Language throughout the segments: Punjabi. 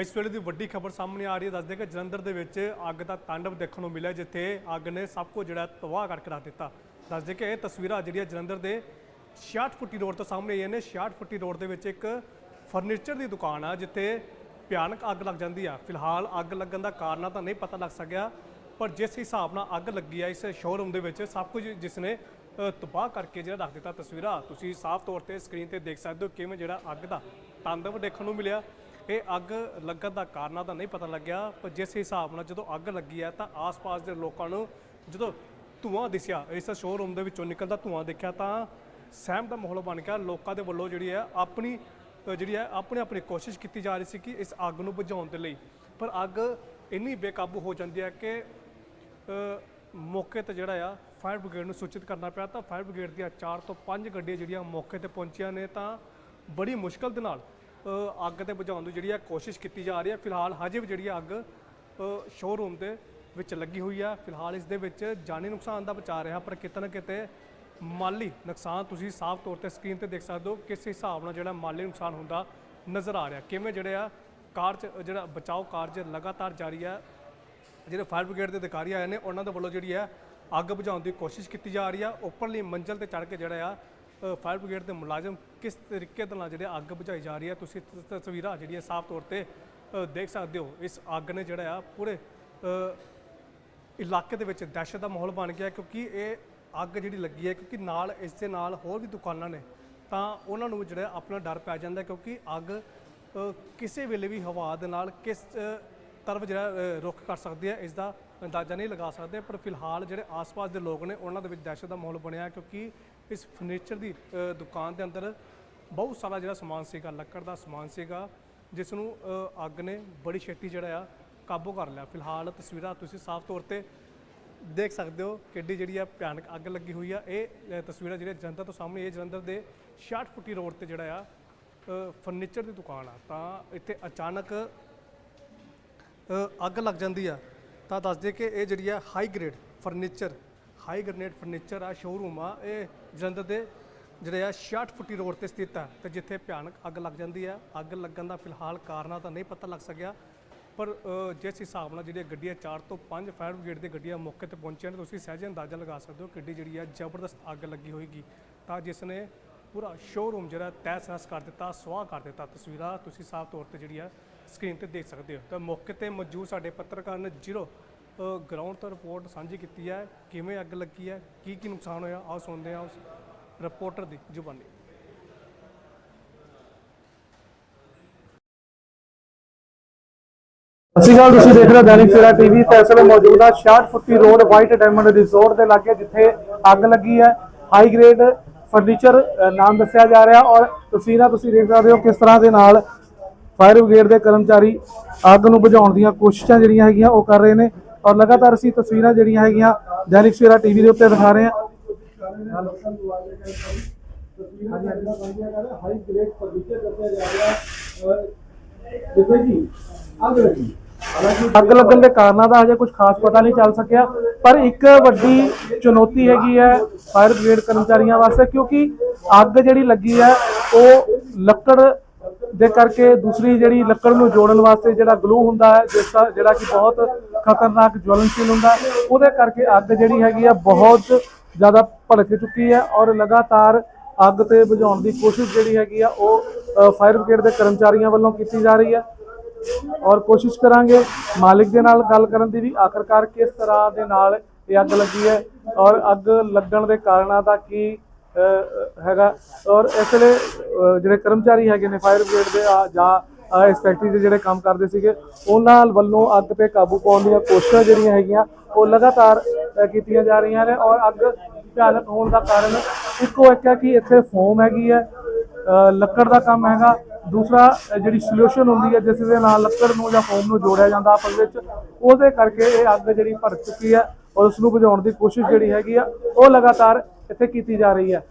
ਇਸ ਵੇਲੇ ਦੀ ਵੱਡੀ ਖਬਰ ਸਾਹਮਣੇ ਆ ਰਹੀ ਹੈ। ਦੱਸਦੇ ਕਿ ਜਲੰਧਰ ਦੇ ਵਿੱਚ ਅੱਗ ਦਾ ਤਾਂਡਵ ਦੇਖਣ ਨੂੰ ਮਿਲਿਆ, ਜਿੱਥੇ ਅੱਗ ਨੇ ਸਭ ਕੁਝ ਜਿਹੜਾ ਤਬਾਹ ਕਰਕੇ ਰੱਖ ਦਿੱਤਾ। ਦੱਸਦੇ ਕਿ ਇਹ ਤਸਵੀਰਾਂ ਜਿਹੜੀਆਂ ਜਲੰਧਰ ਦੇ 66 ਫੁੱਟੀ ਰੋਡ ਤੋਂ ਸਾਹਮਣੇ ਆਈਆਂ ਨੇ। 66 ਫੁੱਟੀ ਰੋਡ ਦੇ ਵਿੱਚ ਇੱਕ ਫਰਨੀਚਰ ਦੀ ਦੁਕਾਨ ਆ, ਜਿੱਥੇ ਭਿਆਨਕ ਅੱਗ ਲੱਗ ਜਾਂਦੀ ਆ। ਫਿਲਹਾਲ ਅੱਗ ਲੱਗਣ ਦਾ ਕਾਰਨ ਤਾਂ ਨਹੀਂ ਪਤਾ ਲੱਗ ਸਕਿਆ, ਪਰ ਜਿਸ ਹਿਸਾਬ ਨਾਲ ਅੱਗ ਲੱਗੀ ਆ, ਇਸ ਸ਼ੋਰੂਮ ਦੇ ਵਿੱਚ ਸਭ ਕੁਝ ਜਿਸ ਨੇ ਤਬਾਹ ਕਰਕੇ ਜਿਹੜਾ ਰੱਖ ਦਿੱਤਾ ਤਸਵੀਰਾਂ, ਤੁਸੀਂ ਸਾਫ਼ ਤੌਰ ਤੇ ਸਕਰੀਨ ਤੇ ਦੇਖ ਸਕਦੇ ਹੋ ਕਿਵੇਂ ਜਿਹੜਾ ਅੱਗ ਦਾ ਤਾਂਡਵ ਦੇਖਣ ਨੂੰ ਮਿਲਿਆ। ਇਹ ਅੱਗ ਲੱਗਣ ਦਾ ਕਾਰਨਾਂ ਤਾਂ ਨਹੀਂ ਪਤਾ ਲੱਗਿਆ, ਪਰ ਜਿਸ ਹਿਸਾਬ ਨਾਲ ਜਦੋਂ ਅੱਗ ਲੱਗੀ ਹੈ ਤਾਂ ਆਸ-ਪਾਸ ਦੇ ਲੋਕਾਂ ਨੂੰ ਜਦੋਂ ਧੂਆਂ ਦਿਸਿਆ, ਇਸ ਸ਼ੋਰੂਮ ਦੇ ਵਿੱਚੋਂ ਨਿਕਲਦਾ ਧੂਆਂ ਦੇਖਿਆ, ਤਾਂ ਸਹਿਮ ਦਾ ਮਾਹੌਲ ਬਣ ਗਿਆ। ਲੋਕਾਂ ਦੇ ਵੱਲੋਂ ਜਿਹੜੀ ਹੈ, ਆਪਣੀ ਜਿਹੜੀ ਹੈ ਆਪਣੀ ਆਪਣੀ ਕੋਸ਼ਿਸ਼ ਕੀਤੀ ਜਾ ਰਹੀ ਸੀ ਕਿ ਇਸ ਅੱਗ ਨੂੰ ਬੁਝਾਉਣ ਦੇ ਲਈ। ਪਰ ਅੱਗ ਇੰਨੀ ਬੇਕਾਬੂ ਹੋ ਜਾਂਦੀ ਹੈ ਕਿ ਮੌਕੇ ਤੇ ਜਿਹੜਾ ਆ, ਫਾਇਰ ਬ੍ਰਿਗੇਡ ਨੂੰ ਸੂਚਿਤ ਕਰਨਾ ਪਿਆ, ਤਾਂ ਫਾਇਰ ਬ੍ਰਿਗੇਡ ਦੀਆਂ 4 ਤੋਂ 5 ਗੱਡੀਆਂ ਜਿਹੜੀਆਂ ਮੌਕੇ ਤੇ ਪਹੁੰਚੀਆਂ ਨੇ, ਤਾਂ ਬੜੀ ਮੁਸ਼ਕਲ ਦੇ ਨਾਲ ਅੱਗ ਤੇ ਬੁਝਾਉਣ ਦੀ ਜਿਹੜੀ ਹੈ ਕੋਸ਼ਿਸ਼ ਕੀਤੀ ਜਾ ਰਹੀ ਹੈ। ਫਿਲਹਾਲ ਹਜੇ ਵੀ ਜਿਹੜੀ ਹੈ ਅੱਗ ਸ਼ੋਰੂਮ ਦੇ ਵਿੱਚ ਲੱਗੀ ਹੋਈ ਹੈ ਫਿਲਹਾਲ ਇਸ ਦੇ ਵਿੱਚ ਜਾਨੀ ਨੁਕਸਾਨ ਦਾ ਬਚਾ ਰਿਹਾ, ਪਰ ਕਿਤੇ ਨਾ ਕਿਤੇ ਮਾਲੀ ਨੁਕਸਾਨ ਤੁਸੀਂ ਸਾਫ਼ ਤੌਰ ਤੇ ਸਕਰੀਨ ਤੇ ਦੇਖ ਸਕਦੇ ਹੋ, ਕਿਸ ਹਿਸਾਬ ਨਾਲ ਜਿਹੜਾ ਮਾਲੀ ਨੁਕਸਾਨ ਹੁੰਦਾ ਨਜ਼ਰ ਆ ਰਿਹਾ। ਕਿਵੇਂ ਜਿਹੜੇ ਆ ਕਾਰਜ ਜਿਹੜਾ ਬਚਾਓ ਕਾਰਜ ਲਗਾਤਾਰ ਜਾਰੀ ਹੈ ਜਿਹੜੇ ਫਾਇਰ ਬ੍ਰਿਗੇਡ ਦੇ ਅਧਿਕਾਰੀ ਆਏ ਨੇ, ਉਹਨਾਂ ਦੇ ਵੱਲੋਂ ਜਿਹੜੀ ਹੈ ਅੱਗ ਬੁਝਾਉਣ ਦੀ ਕੋਸ਼ਿਸ਼ ਕੀਤੀ ਜਾ ਰਹੀ ਆ। ਉੱਪਰਲੀ ਮੰਜ਼ਲ ਤੇ ਚੜ੍ਹ ਕੇ ਜਿਹੜਾ ਆ ਫਾਇਰ ਬ੍ਰਿਗੇਡ ਦੇ ਮੁਲਾਜ਼ਮ ਕਿਸ ਤਰੀਕੇ ਦੇ ਨਾਲ ਜਿਹੜੇ ਅੱਗ ਬੁਝਾਈ ਜਾ ਰਹੀ ਹੈ? ਤੁਸੀਂ ਤਸਵੀਰਾਂ ਜਿਹੜੀਆਂ ਸਾਫ਼ ਤੌਰ ਤੇ ਦੇਖ ਸਕਦੇ ਹੋ। ਇਸ ਅੱਗ ਨੇ ਜਿਹੜਾ ਆ ਪੂਰੇ ਇਲਾਕੇ ਦੇ ਵਿੱਚ ਦਹਿਸ਼ਤ ਦਾ ਮਾਹੌਲ ਬਣ ਗਿਆ ਕਿਉਂਕਿ ਇਹ ਅੱਗ ਜਿਹੜੀ ਲੱਗੀ ਹੈ ਕਿਉਂਕਿ ਨਾਲ ਇਸ ਦੇ ਨਾਲ ਹੋਰ ਵੀ ਦੁਕਾਨਾਂ ਨੇ। ਤਾਂ ਉਹਨਾਂ ਨੂੰ ਜਿਹੜਾ ਆਪਣਾ ਡਰ ਪੈ ਜਾਂਦਾ ਕਿਉਂਕਿ ਅੱਗ ਕਿਸੇ ਵੇਲੇ ਵੀ ਹਵਾ ਦੇ ਨਾਲ ਕਿਸ ਅ, ਤਰਫ ਜਿਹੜਾ ਅ, ਰੁੱਖ ਕਰ ਸਕਦੀ ਹੈ ਇਸ ਦਾ ਅੰਦਾਜ਼ਾ ਨਹੀਂ ਲਗਾ ਸਕਦੇ। ਪਰ ਫਿਲਹਾਲ ਜਿਹੜੇ ਆਸ-ਪਾਸ ਦੇ ਲੋਕ ਨੇ ਉਹਨਾਂ ਦੇ ਵਿੱਚ ਦਹਿਸ਼ਤ ਦਾ ਮਾਹੌਲ ਬਣਿਆ ਕਿਉਂਕਿ ਇਸ ਫਰਨੀਚਰ ਦੀ ਦੁਕਾਨ ਦੇ ਅੰਦਰ ਬਹੁਤ ਸਾਰਾ ਜਿਹੜਾ ਸਮਾਨ ਸੀਗਾ, ਲੱਕੜ ਦਾ ਸਮਾਨ ਸੀਗਾ ਜਿਸ ਨੂੰ ਅੱਗ ਨੇ ਬੜੀ ਛੇਤੀ ਜਿਹੜਾ ਆ, ਕਾਬੂ ਕਰ ਲਿਆ। ਫਿਲਹਾਲ ਤਸਵੀਰਾਂ ਤੁਸੀਂ ਸਾਫ਼ ਤੌਰ ਤੇ ਦੇਖ ਸਕਦੇ ਹੋ ਕਿੱਡੀ ਜਿਹੜੀ ਆ ਭਿਆਨਕ ਅੱਗ ਲੱਗੀ ਹੋਈ ਆ। ਇਹ ਤਸਵੀਰਾਂ ਜਿਹੜੀਆਂ ਜਲੰਧਰ ਤੋਂ ਸਾਹਮਣੇ, ਇਹ ਜਲੰਧਰ ਦੇ 66 ਫੁੱਟੀ ਰੋਡ ਤੇ ਜਿਹੜਾ ਆ ਫਰਨੀਚਰ ਦੀ ਦੁਕਾਨ ਆ। ਤਾਂ ਇੱਥੇ ਅਚਾਨਕ ਅੱਗ ਲੱਗ ਜਾਂਦੀ ਆ। ਤਾਂ ਦੱਸਦੇ ਕਿ ਇਹ ਜਿਹੜੀ ਆ high grade furniture high grade furniture ਆ ਸ਼ੋਰੂਮ ਆ, ਇਹ ਜਲੰਧਰ ਦੇ ਜਿਹੜੇ ਆ 66 ਫੁੱਟੀ ਰੋਡ ਤੇ ਸਥਿਤ ਆ ਤੇ ਜਿੱਥੇ ਭਿਆਨਕ ਅੱਗ ਲੱਗ ਜਾਂਦੀ ਆ। ਅੱਗ ਲੱਗਣ ਦਾ ਫਿਲਹਾਲ ਕਾਰਨਾਂ ਤਾਂ ਨਹੀਂ ਪਤਾ ਲੱਗ ਸਕਿਆ, ਪਰ ਜਿਸ ਹਿਸਾਬ ਨਾਲ ਜਿਹੜੀਆਂ ਗੱਡੀਆਂ 4 ਤੋਂ 5 ਫਾਇਰ ਬ੍ਰਿਗੇਡ ਦੀਆਂ ਗੱਡੀਆਂ ਮੌਕੇ ਤੇ ਪਹੁੰਚੀਆਂ ਨੇ, ਤੁਸੀਂ ਸਹਿਜੇ ਅੰਦਾਜ਼ਾ ਲਗਾ ਸਕਦੇ ਹੋ ਕਿੱਡੀ ਜਿਹੜੀ ਆ ਜ਼ਬਰਦਸਤ ਅੱਗ ਲੱਗੀ ਹੋਏਗੀ। ਤਾਂ ਜਿਸ ਨੇ ਪੂਰਾ ਸ਼ੋਰੂਮ ਜਿਹੜਾ ਤਹਿਸ ਨਹਿਸ ਕਰ ਦਿੱਤਾ, ਸਵਾਹ ਕਰ ਦਿੱਤਾ ਤਸਵੀਰਾਂ ਤੁਸੀਂ ਸਾਫ਼ ਤੌਰ ਤੇ ਜਿਹੜੀ ਆ ਸਕਰੀਨ ਤੇ ਦੇਖ ਸਕਦੇ ਹੋ। ਤਾਂ ਮੌਕੇ ਤੇ ਮੌਜੂਦ ਸਾਡੇ ਪੱਤਰਕਾਰ ਨੇ ਜ਼ੀਰੋ ਗਰਾਊਂਡ ਤੋਂ ਰਿਪੋਰਟ ਸਾਂਝੀ ਕੀਤੀ ਹੈ, ਕਿਵੇਂ ਅੱਗ ਲੱਗੀ ਹੈ, ਕੀ ਕੀ ਨੁਕਸਾਨ ਹੋਇਆ ਆਓ ਸੁਣਦੇ ਹਾਂ ਉਸ ਰਿਪੋਰਟਰ ਦੀ ਜ਼ੁਬਾਨੀ। ਅਸੀਂ ਗੱਲ ਤੁਸੀਂ ਦੇਖ ਰਹੇ ਹੋ ਦੈਨਿਕ ਸਵੇਰਾ ਟੀਵੀ। ਤੇ ਇਸ ਵੇਲੇ ਮੌਜੂਦ ਆ 66 ਫੁੱਟੀ ਰੋਡ ਵਾਈਟ ਡਾਇਮੰਡ ਰਿਜ਼ੋਰਟ ਦੇ ਲਾਗੇ, ਜਿੱਥੇ ਅੱਗ ਲੱਗੀ ਹੈ। ਹਾਈ ਗ੍ਰੇਡ ਫਰਨੀਚਰ ਨਾਮ ਦੱਸਿਆ ਜਾ ਰਿਹਾ ਔਰ ਤਸਵੀਰਾਂ ਤੁਸੀਂ ਦੇਖ ਸਕਦੇ ਹੋ ਕਿਸ ਤਰ੍ਹਾਂ ਦੇ ਨਾਲ ਫਾਇਰ ਬ੍ਰਿਗੇਡ ਦੇ ਕਰਮਚਾਰੀ ਅੱਗ ਨੂੰ ਬੁਝਾਉਣ ਦੀਆਂ ਕੋਸ਼ਿਸ਼ਾਂ ਜਿਹੜੀਆਂ ਹੈਗੀਆਂ ਉਹ ਕਰ ਰਹੇ ਨੇ। ਔਰ ਲਗਾਤਾਰ ਅਸੀਂ ਤਸਵੀਰਾਂ ਜਿਹੜੀਆਂ ਹੈਗੀਆਂ ਦੈਨਿਕ ਸਵੇਰਾ ਟੀਵੀ ਦੇ ਉੱਤੇ ਦਿਖਾ ਰਹੇ ਹਾਂ। ਹਾਈ ਗ੍ਰੇਡ ਫਰਨੀਚਰ ਦੱਸਿਆ ਜਾ ਰਿਹਾ ਦੇਖੋ ਜੀ ਅੱਗ ਲੱਗੀ ਅੱਗ ਲੱਗਣ ਦੇ ਕਾਰਨਾਂ ਦਾ ਹਜੇ ਕੁਝ ਖਾਸ ਪਤਾ ਨਹੀਂ ਚੱਲ ਸਕਿਆ, ਪਰ ਇੱਕ ਵੱਡੀ ਚੁਣੌਤੀ ਹੈਗੀ ਹੈ ਫਾਇਰ ਬ੍ਰਿਗੇਡ ਕਰਮਚਾਰੀਆਂ ਵਾਸਤੇ, ਕਿਉਂਕਿ ਅੱਗ ਜਿਹੜੀ ਲੱਗੀ ਹੈ, ਉਹ ਲੱਕੜ ਦੇ ਕਰਕੇ ਦੂਸਰੀ ਜਿਹੜੀ ਲੱਕੜ ਨੂੰ ਜੋੜਨ ਵਾਸਤੇ ਜਿਹੜਾ ਗਲੂ ਹੁੰਦਾ ਹੈ, ਜਿਸ ਦਾ ਜਿਹੜਾ ਕਿ ਬਹੁਤ ਖਤਰਨਾਕ ਜਵਲਨਸ਼ੀਲ ਹੁੰਦਾ ਉਹਦੇ ਕਰਕੇ ਅੱਗ ਜਿਹੜੀ ਹੈਗੀ ਆ ਬਹੁਤ ਜ਼ਿਆਦਾ ਭੜਕ ਚੁੱਕੀ ਹੈ ਔਰ ਲਗਾਤਾਰ ਅੱਗ ਤੇ ਬੁਝਾਉਣ ਦੀ ਕੋਸ਼ਿਸ਼ ਜਿਹੜੀ ਹੈਗੀ ਆ, ਉਹ ਫਾਇਰ ਬ੍ਰਿਗੇਡ ਦੇ ਕਰਮਚਾਰੀਆਂ ਵੱਲੋਂ ਕੀਤੀ ਜਾ ਰਹੀ ਹੈ। ਔਰ ਕੋਸ਼ਿਸ਼ ਕਰਾਂਗੇ ਮਾਲਿਕ ਦੇ ਨਾਲ ਗੱਲ ਕਰਨ ਦੀ ਵੀ, ਆਖਰਕਾਰ ਕਿਸ ਤਰ੍ਹਾਂ ਦੇ ਨਾਲ ਇਹ ਅੱਗ ਲੱਗੀ ਹੈ ਔਰ ਅੱਗ ਲੱਗਣ ਦੇ ਕਾਰਨਾਂ ਦਾ ਕੀ ਹੈਗਾ। ਔਰ ਇਸ ਵੇਲੇ ਜਿਹੜੇ ਕਰਮਚਾਰੀ ਹੈਗੇ ਨੇ ਫਾਇਰ ਬ੍ਰਿਗੇਡ ਦੇ ਜਾਂ ਅ, ਇਸ ਫੈਕਟਰੀ ਦੇ ਜਿਹੜੇ ਕੰਮ ਕਰਦੇ ਸੀਗੇ ਉਹਨਾਂ ਵੱਲੋਂ ਅੱਗ ਤੇ ਕਾਬੂ ਪਾਉਣ ਦੀਆਂ ਕੋਸ਼ਿਸ਼ਾਂ ਜਿਹੜੀਆਂ ਹੈਗੀਆਂ ਉਹ ਲਗਾਤਾਰ ਕੀਤੀਆਂ ਜਾ ਰਹੀਆਂ ਨੇ ਔਰ ਅੱਗ ਭਿਆਨਕ ਹੋਣ ਦਾ ਕਾਰਨ ਇੱਕੋ ਇੱਕ ਹੈ ਕਿ ਇੱਥੇ ਫੋਮ ਹੈਗੀ ਹੈ ਲੱਕੜ ਦਾ ਕੰਮ ਹੈਗਾ। ਦੂਸਰਾ ਜਿਹੜੀ ਸੋਲੂਸ਼ਨ ਹੁੰਦੀ ਹੈ ਜਿਸ ਦੇ ਨਾਲ ਲੱਕੜ ਨੂੰ ਜਾਂ ਫੋਮ ਨੂੰ ਜੋੜਿਆ ਜਾਂਦਾ ਆਪਸ ਵਿੱਚ ਉਹਦੇ ਕਰਕੇ ਇਹ ਅੱਗ ਜਿਹੜੀ ਭੜਕ ਚੁੱਕੀ ਹੈ ਔਰ ਉਸ ਨੂੰ ਬੁਝਾਉਣ ਦੀ ਕੋਸ਼ਿਸ਼ ਜਿਹੜੀ ਹੈਗੀ ਆ ਉਹ ਲਗਾਤਾਰ ਇੱਥੇ ਕੀਤੀ ਜਾ ਰਹੀ ਹੈ।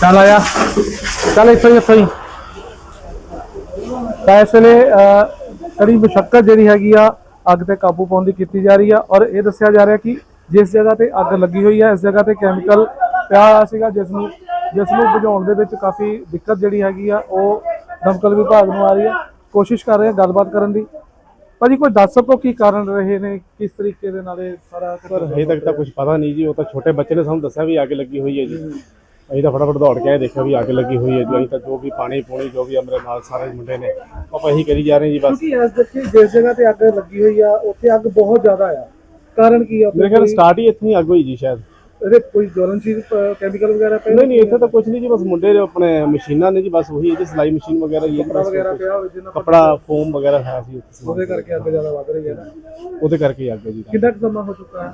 ਚੱਲ ਆਇਆ। ਚੱਲ ਇੱਥੋਂ ਹੀ ਇੱਥੋਂ ਹੀ। ਤਾਂ ਇਸ ਵੇਲੇ ਕੜੀ ਮੁਸ਼ੱਕਤ ਜਿਹੜੀ ਹੈਗੀ ਆ, ਅੱਗ ਤੇ ਕਾਬੂ ਪਾਉਣ ਦੀ ਕੀਤੀ ਜਾ ਰਹੀ ਆ ਔਰ ਇਹ ਦੱਸਿਆ ਜਾ ਰਿਹਾ ਕਿ ਜਿਸ ਜਗ੍ਹਾ ਤੇ ਅੱਗ ਲੱਗੀ ਹੋਈ ਹੈ ਇਸ ਜਗ੍ਹਾ ਤੇ ਕੈਮੀਕਲ ਪਿਆ ਹੋਇਆ ਸੀਗਾ, ਜਿਸ ਨੂੰ ਜਿਸ ਨੂੰ ਬੁਝਾਉਣ ਦੇ ਵਿੱਚ ਕਾਫੀ ਦਿੱਕਤ ਜਿਹੜੀ ਹੈਗੀ ਆ, ਉਹ ਦਮਕਲ ਵਿਭਾਗ ਨੂੰ ਆ ਰਹੀ ਹੈ ਕੋਸ਼ਿਸ਼ ਕਰ ਰਹੇ ਆ ਗੱਲਬਾਤ ਕਰਨ ਦੀ। ਭਾਜੀ ਕੋਈ ਦੱਸ ਸਕੋ ਕੀ ਕਾਰਨ ਰਹੇ ਨੇ? ਕਿਸ ਤਰੀਕੇ ਦੇ ਨਾਲ ਇਹ ਸਾਰਾ ਪਰ ਹਜੇ ਤੱਕ ਤਾਂ ਕੁਝ ਪਤਾ ਨਹੀਂ ਜੀ ਉਹ ਤਾਂ ਛੋਟੇ ਬੱਚੇ ਨੇ ਸਾਨੂੰ ਦੱਸਿਆ ਵੀ ਅੱਗ ਲੱਗੀ ਹੋਈ ਹੈ ਜੀ। ਅਸੀਂ ਤਾਂ ਫਟਾਫਟ ਦੌੜ ਕੇ ਆਏ ਦੇਖਿਆ ਵੀ ਅੱਗ ਲੱਗੀ ਹੋਈ ਹੈ ਜੀ। ਅਸੀਂ ਤਾਂ ਜੋ ਵੀ ਪਾਣੀ ਪੂਣੀ ਜੋ ਵੀ ਮੇਰੇ ਨਾਲ ਸਾਰੇ ਮੁੰਡੇ ਨੇ ਆਪਾਂ ਇਹੀ ਕਰੀ ਜਾ ਰਹੇ ਜੀ ਬਸ। ਕਿਉਂਕਿ ਇਸ ਦੇਖੀ ਜਿਸ ਜਗ੍ਹਾ ਤੇ ਅੱਗ ਲੱਗੀ ਹੋਈ ਆ ਉੱਥੇ ਅੱਗ ਬਹੁਤ ਜ਼ਿਆਦਾ ਆ। ਕਾਰਨ ਕੀ ਆ? ਮੇਰੇ ਖਿਆਲ ਸਟਾਰਟ ਹੀ ਇੱਥੋਂ ਹੀ ਅੱਗ ਹੋਈ ਜੀ ਸ਼ਾਇਦ। ਇਹਦੇ ਕੋਈ ਜਲਨਸ਼ੀਲ ਕੈਮੀਕਲ ਵਗੈਰਾ ਪਿਆ ਨਹੀਂ ਨਹੀਂ ਇੱਥੇ ਤਾਂ ਕੁਝ ਨਹੀਂ ਜੀ ਬਸ ਮੁੰਡੇ ਦੇ ਆਪਣੇ ਮਸ਼ੀਨਾਂ ਨੇ ਜੀ ਬਸ ਉਹੀ ਜੀ ਸਿਲਾਈ ਮਸ਼ੀਨ ਵਗੈਰਾ ਹੀ ਕੱਪੜਾ ਵਗੈਰਾ ਪਿਆ ਹੋਵੇ ਜਿਹਨਾਂ ਕੱਪੜਾ ਫੋਮ ਵਗੈਰਾ ਹੈ ਸੀ ਉੱਥੇ। ਉਹਦੇ ਕਰਕੇ ਅੱਗ ਜ਼ਿਆਦਾ ਵੱਧ ਰਹੀ ਹੈ ਨਾ? ਉਹਦੇ ਕਰਕੇ ਅੱਗ ਹੈ ਜੀ। ਕਿੰਨਾ ਕੁ ਸਮਾਂ ਹੋ ਚੁੱਕਾ ਹੈ?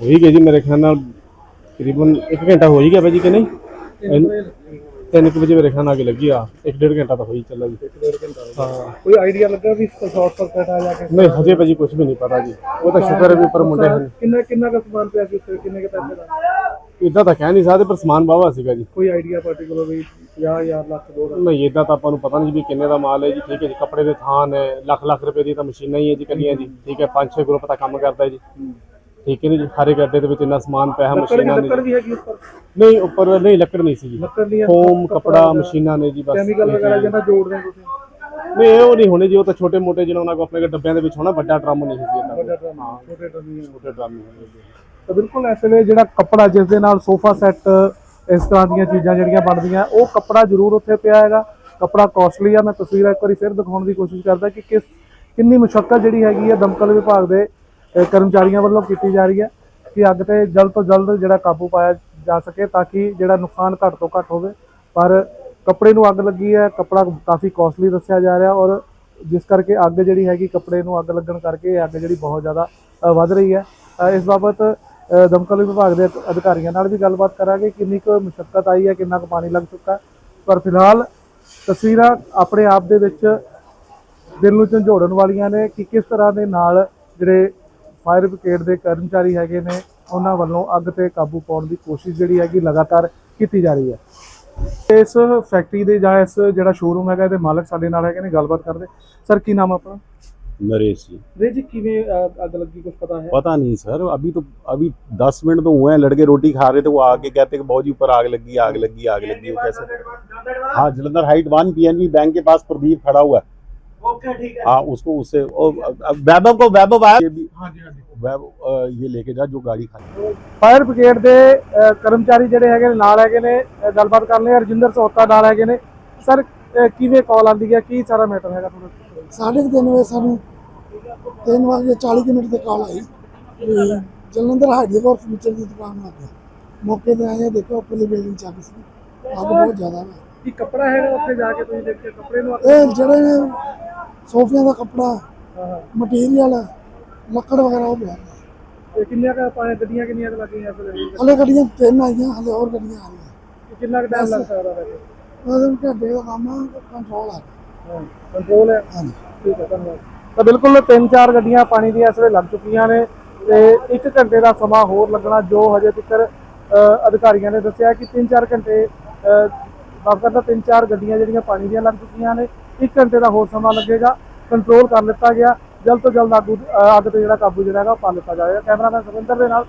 ਹੋਈ ਗਈ ਜੀ ਮੇਰੇ ਖਿਆਲ ਨਾਲ ਤਕਰੀਬਨ 1 ਘੰਟਾ ਹੋ ਹੀ ਗਿਆ ਭਾਈ ਜੀ ਕਿ ਨਹੀਂ? ਤਿੰਨ ਕੁ ਵਜੇ ਮੇਰੇ ਖਿਆਲ ਨਾਲ ਅੱਗ ਲੱਗੀ ਆ। 1.5 ਘੰਟਾ ਤਾਂ ਹੋਈ ਚੱਲਾ ਜੀ। ਹਾਂ। ਕੋਈ ਆਈਡੀਆ ਲੱਗਾ ਵੀ ਸ਼ਾਰਟ ਸਰਕਟ ਆ ਜਾ ਕੇ ਨਹੀਂ ਹਜੇ ਭਾਜੀ ਕੁਝ ਵੀ ਨਹੀਂ ਪਤਾ ਜੀ। ਉਹ ਤਾਂ ਸ਼ੁਕਰ ਹੈ ਵੀ ਉੱਪਰ ਮੁੰਡੇ ਹਨ। ਕਿੰਨਾ ਕਿੰਨਾ ਕੁ ਸਮਾਨ ਪਿਆ ਸੀ ਉੱਥੇ? ਕਿੰਨੇ ਕੁ ਪੈਸੇ ਦਾ? ਇਦਾਂ ਤਾਂ ਕਹਿ ਨਹੀਂ ਸਕਦੇ ਪਰ ਸਮਾਨ ਬਾਵਾ ਸੀਗਾ ਜੀ। ਕੋਈ ਆਈਡੀਆ ਪਾਰਟਿਕੂਲਰ ਵੀ 50000 ਲੱਖ ਦੋ ਲੱਖ? ਨਹੀਂ ਇਦਾਂ ਤਾਂ ਆਪਾਂ ਨੂੰ ਪਤਾ ਨਹੀਂ ਵੀ ਕਿੰਨੇ ਦਾ ਮਾਲ ਹੈ ਜੀ। ਠੀਕ ਹੈ ਜੀ ਕੱਪੜੇ ਦੇ ਥਾਨ ਹੈ ਲੱਖ ਲੱਖ ਰੁਪਏ ਦੀ ਤਾਂ ਮਸ਼ੀਨਾਂ ਹੀ ਹੈ ਜੀ ਕੱਲੀਆਂ ਜੀ। ਠੀਕ ਹੈ ਪੰਜ ਛੇ ਗਰੁੱਪ ਤਾਂ ਕੰਮ ਕਰਦਾ ਹੈ। ਜੀ ਠੀਕ ਹੈ ਜੀ? ਹਰੇ ਗੱਡੇ ਦੇ ਵਿੱਚ ਇੰਨਾ ਸਮਾਨ ਪਿਆ ਹੈ ਮਸ਼ੀਨਾਂ ਨੇ ਲੱਕੜ। ਵੀ ਹੈਗੀ ਉੱਪਰ? ਨਹੀਂ ਉੱਪਰ ਨਹੀਂ ਲੱਕੜ ਨਹੀਂ ਸੀ ਜੀ। ਲੱਕੜ ਦੀਆਂ ਫੋਮ ਕਪੜਾ ਮਸ਼ੀਨਾਂ ਨੇ ਜੀ ਬਸ। ਕੈਮੀਕਲ ਵਗੈਰਾ ਜਿਹਨਾਂ ਜੋੜਦੇ ਤੁਸੀਂ। ਨਹੀਂ ਇਹ ਉਹ ਨਹੀਂ ਹੋਣੇ ਜੀ ਉਹ ਤਾਂ ਛੋਟੇ ਮੋਟੇ ਜਿਹਨਾਂ ਉਹਨਾਂ ਕੋ ਆਪਣੇ ਡੱਬਿਆਂ ਦੇ ਵਿੱਚ ਹੋਣਾ ਵੱਡਾ ਡਰਮ ਨਹੀਂ ਸੀ ਇਹਨਾਂ ਕੋਲ। ਛੋਟੇ ਟਰਮੀਆਂ ਛੋਟੇ ਡਰਮ ਹੀ ਤਾਂ ਬਿਲਕੁਲ ਇਸ ਵੇਲੇ ਜਿਹੜਾ ਕੱਪੜਾ ਜਿਸ ਦੇ ਨਾਲ ਸੋਫਾ ਸੈੱਟ ਇਸ ਤਰ੍ਹਾਂ ਦੀਆਂ ਚੀਜ਼ਾਂ ਜਿਹੜੀਆਂ ਬਣਦੀਆਂ ਉਹ ਕੱਪੜਾ ਜ਼ਰੂਰ ਉੱਥੇ ਪਿਆ ਹੈਗਾ। ਕੱਪੜਾ ਕਾਸਟਲੀ ਆ ਮੈਂ ਤਸਵੀਰ ਇੱਕ ਵਾਰੀ ਫਿਰ ਦਿਖਾਉਣ ਦੀ ਕੋਸ਼ਿਸ਼ ਕਰਦਾ ਕਿ ਕਿਸ ਕਿੰਨੀ ਮੁਸ਼ਕਲ ਜਿਹੜੀ ਹੈਗੀ ਹੈ ਦਮਕਲ ਵਿਭਾਗ ਦੇ ਕਰਮਚਾਰੀਆਂ ਵੱਲੋਂ ਕੀਤੀ ਜਾ ਰਹੀ ਹੈ ਕਿ ਅੱਗ ਤੇ ਜਲਦ ਤੋਂ ਜਲਦ ਜਿਹੜਾ ਕਾਬੂ ਪਾਇਆ ਜਾ ਸਕੇ ਤਾਂ ਕਿ ਜਿਹੜਾ ਨੁਕਸਾਨ ਘੱਟ ਤੋਂ ਘੱਟ ਹੋਵੇ। ਪਰ ਕੱਪੜੇ ਨੂੰ ਅੱਗ ਲੱਗੀ ਹੈ, ਕੱਪੜਾ ਕਾਫੀ ਕਾਸਟਲੀ ਦੱਸਿਆ ਜਾ ਰਿਹਾ ਔਰ ਜਿਸ ਕਰਕੇ ਅੱਗ ਜਿਹੜੀ ਹੈਗੀ ਕੱਪੜੇ ਨੂੰ ਅੱਗ ਲੱਗਣ ਕਰਕੇ ਅੱਗ ਜਿਹੜੀ ਬਹੁਤ ਜ਼ਿਆਦਾ ਵੱਧ ਰਹੀ ਹੈ। ਇਸ ਬਾਬਤ ਦਮਕਲ ਵਿਭਾਗ ਦੇ ਅਧਿਕਾਰੀਆਂ ਨਾਲ ਵੀ ਗੱਲਬਾਤ ਕਰਾਂਗੇ ਕਿੰਨੀ ਕੁ ਮੁਸ਼ਕਲ ਆਈ ਹੈ, ਕਿੰਨਾ ਕੁ ਪਾਣੀ ਲੱਗ ਚੁੱਕਾ ਪਰ ਫਿਲਹਾਲ ਤਸਵੀਰਾਂ ਆਪਣੇ ਆਪ ਦੇ ਵਿੱਚ ਦਿਲ ਨੂੰ ਝੰਜੋੜਨ ਵਾਲੀਆਂ ਨੇ ਕਿ ਕਿਸ ਤਰ੍ਹਾਂ ਦੇ ਨਾਲ ਜਿਹੜੇ ਫਾਇਰ ਬ੍ਰਿਗੇਡ ਦੇ ਕਰਮਚਾਰੀ ਹੈਗੇ ਨੇ ਉਹਨਾਂ ਵੱਲੋਂ ਅੱਗ ਤੇ ਕਾਬੂ ਪਾਉਣ ਦੀ ਕੋਸ਼ਿਸ਼ ਜਿਹੜੀ ਹੈਗੀ ਲਗਾਤਾਰ ਕੀਤੀ ਜਾ ਰਹੀ ਹੈ ਇਸ ਫੈਕਟਰੀ ਦੇ ਜਾਂ ਇਸ ਜਿਹੜਾ ਸ਼ੋਰੂਮ ਹੈਗਾ ਇਹਦੇ ਮਾਲਕ ਸਾਡੇ ਨਾਲ ਹੈਗੇ ਨੇ ਗੱਲਬਾਤ ਕਰਦੇ ਸਰ ਕੀ ਨਾਮ ਆਪਣਾ नरेश जी ਰੇ ਜੀ ਕਿਵੇਂ ਅ, ਅੱਗ ਲੱਗੀ ਕੁਝ ਪਤਾ ਹੈ पता नहीं सर अभी तो अभी दस मिनट तो हुए हैं लड़के रोटी खा रहे थे वो आके कहते कि बहुत जी ऊपर आग लगी आग लगी आग लगी वो कैसे हाँ Jalandhar height one PNB bank के पास प्रदीप खड़ा हुआ है हाँ उसको उससे ओ, अब वैभव को वैभव आया ये भी वैभव अ, ये लेके जा जो गाड़ी खाली ਫਾਇਰ ਬ੍ਰਿਗੇਡ ਦੇ ਅ, ਕਰਮਚਾਰੀ ਜਿਹੜੇ ਹੈਗੇ ਨੇ ਨਾਲ ਹੈਗੇ ਨੇ ਅ, ਗੱਲਬਾਤ ਕਰ ਲਈ ਰਜਿੰਦਰ ਸੋਤਾ ਨਾਲ ਹੈਗੇ ਨੇ ਸਰ ਅ, ਕਿਵੇਂ ਕਾਲ ਆਂਦੀ ਹੈ ਕੀ ਸਾਰਾ ਮੈਟਰ ਹੈਗਾ ਤੁਹਾਡਾ ਸਾਢੇ ਕੁ ਤਿੰਨ ਵਜੇ ਸਾਨੂੰ ਤਿੰਨ ਵਜੇ 40 ਕੁ ਮਿੰਟ ਤੇ ਕਾਲ ਆਈ ਵੀ ਜਲੰਧਰ ਹਾਈਵੇ ਕੋਲ ਫਰਨੀਚਰ ਦੀ ਦੁਕਾਨ ਆ ਗਈ ਮੌਕੇ ਤੇ ਆਏ ਦੇਖੋ ਉੱਪਰਲੀ ਬਿਲਡਿੰਗ ਚ ਅੱਗ ਸੀ ਅੱਗ ਬਹੁਤ ਜ਼ਿਆਦਾ ਵਾ ਕੀ ਕੱਪੜਾ ਹੈਗਾ ਉੱਥੇ ਜਾ ਕੇ ਤੁਸੀਂ ਦੇਖਿਆ? ਕੱਪੜੇ ਨੂੰ ਇਹ ਜਿਹੜੇ ਸੋਫਿਆਂ ਦਾ ਕੱਪੜਾ ਹਾਂ। ਮਟੀਰੀਅਲ ਲੱਕੜ ਵਗੈਰਾ ਉਹ ਪਿਆ। ਤੇ ਕਿੰਨੀਆਂ ਕੁ ਪਾਣੀ ਗੱਡੀਆਂ ਕਿੰਨੀਆਂ ਕੁ ਲੱਗੀਆਂ ਇਸ ਵੇਲੇ ਹਲੇ ਗੱਡੀਆਂ ਤਿੰਨ ਆਈਆਂ ਹਲੇ ਹੋਰ ਗੱਡੀਆਂ ਆ ਰਹੀਆਂ। ਕਿੰਨਾ ਕੁ ਟਾਈਮ ਲੱਗ ਸਕਦਾ ਵੈਸੇ? ਉਹਦੇ ਘੰਟੇ ਦਾ ਕੰਮ ਕੰਟਰੋਲ ਆ। ਕੰਟਰੋਲ ਹੈ। ਹਾਂਜੀ। ਠੀਕ ਹੈ ਧੰਨਵਾਦ। ਤਾਂ ਬਿਲਕੁਲ ਤਿੰਨ ਚਾਰ ਗੱਡੀਆਂ ਪਾਣੀ ਦੀਆਂ ਇਸ ਵੇਲੇ ਲੱਗ ਚੁੱਕੀਆਂ ਨੇ ਤੇ 1 ਘੰਟੇ ਦਾ ਸਮਾਂ ਹੋਰ ਲੱਗਣਾ ਜੋ ਹਜੇ ਤੱਕ ਅਧਿਕਾਰੀਆਂ ਨੇ ਦੱਸਿਆ ਕਿ 3-4 ਘੰਟੇ ਮਾਫ ਕਰਦਾ ਤਿੰਨ ਚਾਰ ਗੱਡੀਆਂ ਜਿਹੜੀਆਂ ਪਾਣੀ ਦੀਆਂ ਲੱਗ ਚੁੱਕੀਆਂ ਨੇ 1 ਘੰਟੇ ਦਾ ਹੋਰ ਸਮਾਂ ਲੱਗੇਗਾ ਕੰਟਰੋਲ ਕਰ ਲਿੱਤਾ ਗਿਆ, ਜਲਦ ਤੋਂ ਜਲਦ ਅੱਗ ਅੱਗ ਤੇ ਜਿਹੜਾ ਕਾਬੂ ਜਿਹੜਾ ਹੈਗਾ ਉਹ ਪਾ ਲਿੱਤਾ ਜਾਏਗਾ। ਕੈਮਰਾਮੈਨ ਸੁਰਿੰਦਰ ਦੇ ਨਾਲ